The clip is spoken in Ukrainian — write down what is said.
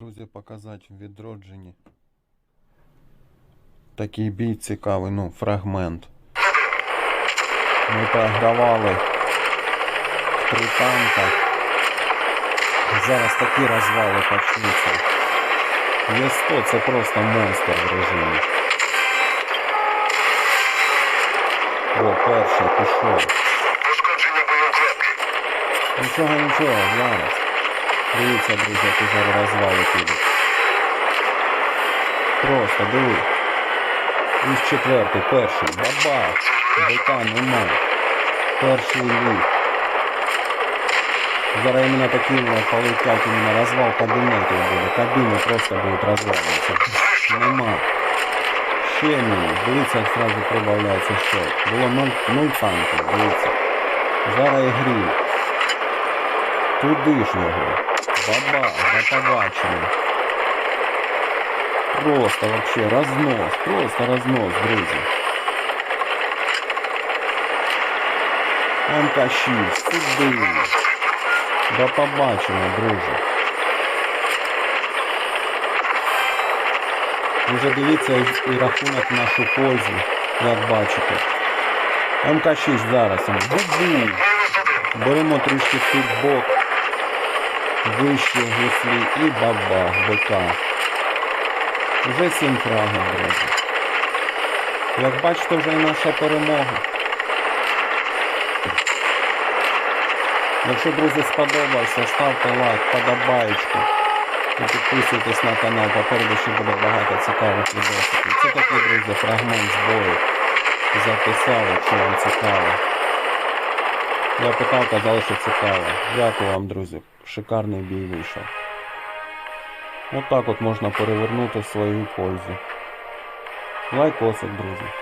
Друзі, показати в відродженні. Такий бій цікавий, ну, фрагмент. Ми програвали в три танка. Зараз такі розвали почнуться. Є100 це просто монстр в режимі. О, перший пішов. Нічого, нічого, зараз. Дивіться, друзі, які зараз розвали підуть. Просто диви. Із четвертий, перший, бабах. Бика нема. Перший ліг. Зараз іменно такі вони полетять, іменно розвал кабінетів буде. Кабіни просто будуть розвалюватися. Нема. Ще мінус. Дивіться, як сразу прибавляється ще. Було 0, 0 танків, дивіться. Зараз і гріль. Туди ж його. Баба, до побачення. Просто вообще рознос, просто рознос, друзі. МК6, сюди. До побачення, друзі. Вже дивіться і- і рахунок в нашу пользу, як бачите. МК6 зараз. Бу-бу. Мінус один. Беремо трішки тут бок, Вище гуслі і баба бика. Вже сім фрагів, друзі. Як бачите, вже наша перемога. Якщо, друзі, сподобався, ставте лайк, подобаєчку. І підписуйтесь на канал, попереду ще буде багато цікавих відосиків. Це такий, друзі, фрагмент з бою. Записав, якщо вам цікаво. Я питав, казали, що цікаво. Дякую вам, друзі. Шикарний бій вийшов. Отак от можна перевернути свою пользу. Лайкосик, друзі.